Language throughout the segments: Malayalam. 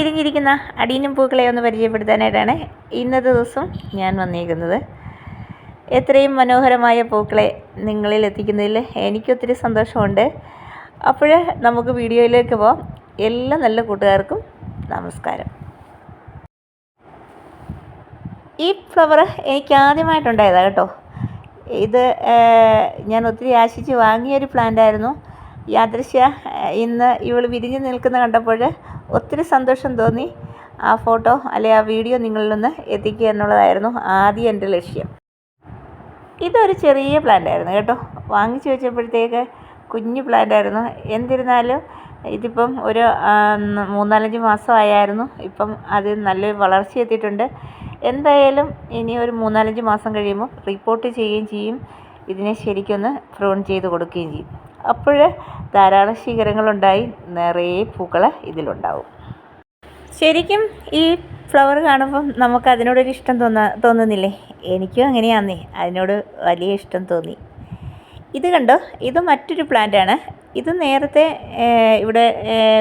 വിരിഞ്ഞിരിക്കുന്ന അടീനും പൂക്കളെ ഒന്ന് പരിചയപ്പെടുത്താനായിട്ടാണ് ഇന്നത്തെ ദിവസം ഞാൻ വന്നിരിക്കുന്നത് എത്രയും മനോഹരമായ പൂക്കളെ നിങ്ങളിൽ എത്തിക്കുന്നതിൽ എനിക്കൊത്തിരി സന്തോഷമുണ്ട്. അപ്പോൾ നമുക്ക് വീഡിയോയിലേക്ക് പോവാം. എല്ലാ നല്ല കൂട്ടുകാർക്കും നമസ്കാരം. ഈ ഫ്ലവർ എനിക്ക് ആദ്യമായിട്ടുണ്ടായതാണ് കേട്ടോ. ഇത് ഞാൻ ഒത്തിരി ആശിച്ച് വാങ്ങിയൊരു പ്ലാന്റ് ആയിരുന്നു. യാദൃശ്യ ഇന്ന് ഇവൾ വിരിഞ്ഞ് നിൽക്കുന്ന കണ്ടപ്പോൾ ഒത്തിരി സന്തോഷം തോന്നി ആ ഫോട്ടോ അല്ലെ ആ വീഡിയോ നിങ്ങളിലൊന്ന് എത്തിക്കുക എന്നുള്ളതായിരുന്നു ആദ്യം എന്റെ ലക്ഷ്യം. ഇതൊരു ചെറിയ പ്ലാന്റ് ആയിരുന്നു കേട്ടോ. വാങ്ങിച്ചു വെച്ചപ്പോഴത്തേക്ക് കുഞ്ഞു പ്ലാന്റ് ആയിരുന്നു. ഇതിപ്പം ഒരു മൂന്നാലഞ്ച് മാസമായായിരുന്നു ഇപ്പം അത് നല്ലൊരു വളർച്ച എത്തിയിട്ടുണ്ട്. എന്തായാലും ഇനി ഒരു മൂന്നാലഞ്ച് മാസം കഴിയുമ്പോൾ റിപ്പോർട്ട് ചെയ്യുകയും ചെയ്യും. ഇതിനെ ശരിക്കൊന്ന് പ്രൂൺ ചെയ്ത് കൊടുക്കുകയും ചെയ്യും. അപ്പോൾ ധാരാളം ശിഖരങ്ങളുണ്ടായി നിറയെ പൂക്കൾ ഇതിലുണ്ടാവും. ശരിക്കും ഈ ഫ്ലവർ കാണുമ്പം നമുക്ക് അതിനോടൊരു ഇഷ്ടം തോന്നാ തോന്നുന്നില്ലേ? എനിക്കും അങ്ങനെയാന്നേ അതിനോട് വലിയ ഇഷ്ടം തോന്നി. ഇത് കണ്ടോ? ഇത് മറ്റൊരു പ്ലാന്റാണ്. ഇത് നേരത്തെ ഇവിടെ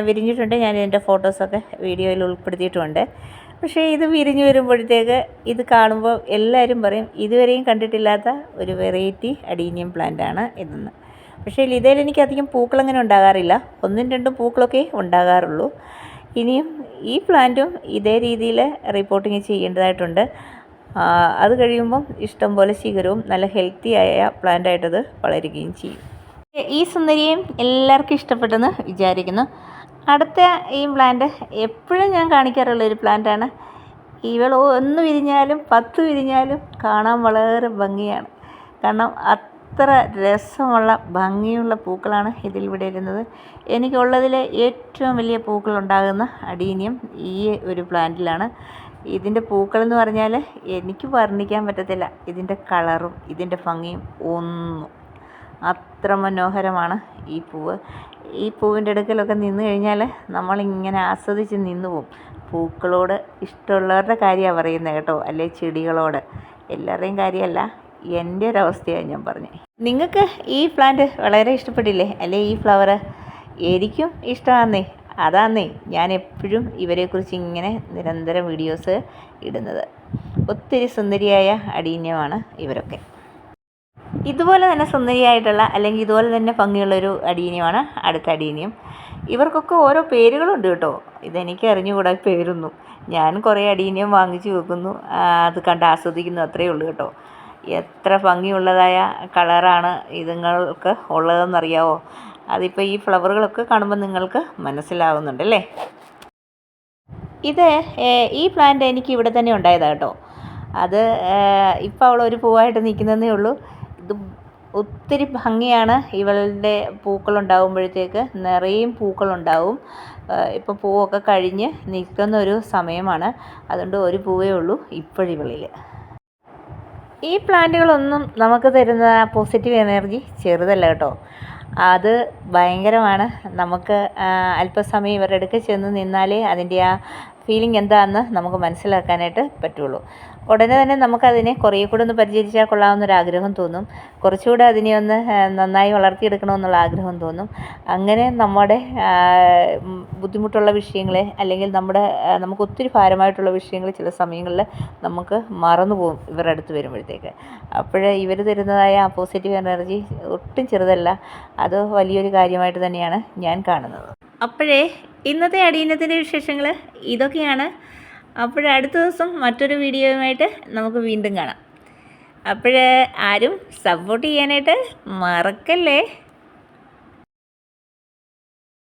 വിരിഞ്ഞിട്ടുണ്ട്. ഞാൻ ഇതിന്റെ ഫോട്ടോസൊക്കെ വീഡിയോയിൽ ഉൾപ്പെടുത്തിയിട്ടുമുണ്ട് പക്ഷേ ഇത് വിരിഞ്ഞു വരുമ്പോഴത്തേക്ക് ഇത് കാണുമ്പോൾ എല്ലാവരും പറയും ഇതുവരെയും കണ്ടിട്ടില്ലാത്ത ഒരു വെറൈറ്റി അഡീനിയം പ്ലാന്റാണ് ഇതെന്ന്. പക്ഷേ ഇതേൽ എനിക്ക് അധികം പൂക്കളങ്ങനെ ഉണ്ടാകാറില്ല. ഒന്നും രണ്ടും പൂക്കളൊക്കെ ഉണ്ടാകാറുള്ളൂ. ഇനിയും ഈ പ്ലാന്റും ഇതേ രീതിയിൽ റിപ്പോർട്ടിങ് ചെയ്യേണ്ടതായിട്ടുണ്ട്. അത് കഴിയുമ്പം ഇഷ്ടം പോലെ ശിഖരവും നല്ല ഹെൽത്തി ആയ പ്ലാന്റായിട്ടത് വളരുകയും ചെയ്യും. ഈ സുന്ദരിയും എല്ലാവർക്കും ഇഷ്ടപ്പെട്ടെന്ന് വിചാരിക്കുന്നു. അടുത്ത ഈ പ്ലാന്റ് എപ്പോഴും ഞാൻ കാണിക്കാറുള്ള ഒരു പ്ലാന്റാണ് ഇവൾ ഒന്ന് വിരിഞ്ഞാലും പത്ത് വിരിഞ്ഞാലും കാണാൻ വളരെ ഭംഗിയാണ്. കാരണം അത്ര രസമുള്ള ഭംഗിയുള്ള പൂക്കളാണ് ഇതിൽ ഇവിടെ ഇരുന്നത് എനിക്കുള്ളതിൽ ഏറ്റവും വലിയ പൂക്കളുണ്ടാകുന്ന അഡീനിയം ഈ ഒരു പ്ലാന്റിലാണ്. ഇതിന്റെ പൂക്കളെന്ന് പറഞ്ഞാൽ എനിക്ക് വർണിക്കാൻ പറ്റത്തില്ല. ഇതിന്റെ കളറും ഇതിന്റെ ഭംഗിയും ഒന്നും. അത്ര മനോഹരമാണ് ഈ പൂവ്. ഈ പൂവിന്റെ അടുക്കലൊക്കെ നിന്ന് കഴിഞ്ഞാൽ നമ്മളിങ്ങനെ ആസ്വദിച്ച് നിന്ന് പോവും. പൂക്കളോട് ഇഷ്ടമുള്ളവരുടെ കാര്യമാണ് പറയുന്നത് കേട്ടോ. അല്ലെ ചെടികളോട്. എല്ലാവരുടെയും കാര്യമല്ല. എന്റെ ഒരവസ്ഥയാണ് ഞാൻ പറഞ്ഞത് നിങ്ങൾക്ക് ഈ പ്ലാന്റ് വളരെ ഇഷ്ടപ്പെട്ടില്ലേ? അല്ലേ ഈ ഫ്ലവർ എനിക്കും ഇഷ്ടമാന്നേ. അതാന്നേ ഞാൻ എപ്പോഴും ഇവരെക്കുറിച്ച് ഇങ്ങനെ നിരന്തരം വീഡിയോസ് ഇടുന്നത്. ഒത്തിരി സുന്ദരിയായ അടീന്യമാണ് ഇവരൊക്കെ. ഇതുപോലെ തന്നെ സുന്ദരിയായിട്ടുള്ള അല്ലെങ്കിൽ ഇതുപോലെ തന്നെ ഭംഗിയുള്ളൊരു അടീനിയമാണ് അടുത്ത അടീനിയം. ഇവർക്കൊക്കെ ഓരോ പേരുകളുണ്ട് കേട്ടോ. ഇതെനിക്ക് അറിഞ്ഞുകൂടാ പേരൊന്നും. ഞാൻ കുറേ അടീനിയം വാങ്ങിച്ചു വെക്കുന്നു. അത് കണ്ട് ആസ്വദിക്കുന്നു. അത്രയേ ഉള്ളൂ കേട്ടോ. എത്ര ഭംഗിയുള്ളതായ കളറാണ് ഇതുങ്ങൾക്ക് ഉള്ളതെന്നറിയാവോ? അതിപ്പോൾ ഈ ഫ്ലവറുകളൊക്കെ കാണുമ്പോൾ നിങ്ങൾക്ക് മനസ്സിലാവുന്നുണ്ടല്ലേ ഇത് ഈ പ്ലാന്റ് എനിക്ക് ഇവിടെ തന്നെ ഉണ്ടായതാണ് കേട്ടോ. അത് ഇപ്പോൾ അവൾ ഒരു പൂവായിട്ട് നിൽക്കുന്നതേ ഉള്ളൂ. ഇത് ഒത്തിരി ഭംഗിയാണ്. ഇവളുടെ പൂക്കളുണ്ടാകുമ്പോഴത്തേക്ക് നിറയും പൂക്കളുണ്ടാവും ഇപ്പം പൂവൊക്കെ കഴിഞ്ഞ് നിൽക്കുന്ന ഒരു സമയമാണ്. അതുകൊണ്ട് ഒരു പൂവേ ഉള്ളൂ ഇപ്പോഴിവളിൽ ഈ പ്ലാന്റുകളൊന്നും നമുക്ക് തരുന്ന പോസിറ്റീവ് എനർജി ചെറുതല്ല കേട്ടോ. അത് ഭയങ്കരമാണ്. നമുക്ക് അല്പസമയം ഇവരുടെ അടുക്കൽ ചെന്ന് നിന്നാലേ അതിന്റെ ആ ഫീലിംഗ് എന്താണെന്ന് നമുക്ക് മനസ്സിലാക്കാനായിട്ട് പറ്റുള്ളൂ. ഉടനെ തന്നെ നമുക്കതിനെ കുറേ കൂടെ ഒന്ന് പരിചരിച്ചാൽ കൊള്ളാവുന്നൊരാഗ്രഹം തോന്നും. കുറച്ചുകൂടെ അതിനെ ഒന്ന് നന്നായി വളർത്തിയെടുക്കണമെന്നുള്ള ആഗ്രഹം തോന്നും. അങ്ങനെ നമ്മുടെ ബുദ്ധിമുട്ടുള്ള വിഷയങ്ങളെ അല്ലെങ്കിൽ നമ്മുടെ നമുക്ക് ഒത്തിരി ഭാരമായിട്ടുള്ള വിഷയങ്ങൾ ചില സമയങ്ങളിൽ നമുക്ക് മറന്നു പോകും ഇവരുടെ അടുത്ത് വരുമ്പോഴത്തേക്ക്. അപ്പോഴേ ഇവർ തരുന്നതായ ആ പോസിറ്റീവ് എനർജി ഒട്ടും ചെറുതല്ല. അത് വലിയൊരു കാര്യമായിട്ട് തന്നെയാണ് ഞാൻ കാണുന്നത്. അപ്പോഴേ ഇന്നത്തെ അടിയനത്തിന്റെ വിശേഷങ്ങൾ ഇതൊക്കെയാണ്. അപ്പോൾ അടുത്ത ദിവസം മറ്റൊരു വീഡിയോയുമായിട്ട് നമുക്ക് വീണ്ടും കാണാം. അപ്പോൾ ആരും സപ്പോർട്ട് ചെയ്യാനായിട്ട് മറക്കല്ലേ?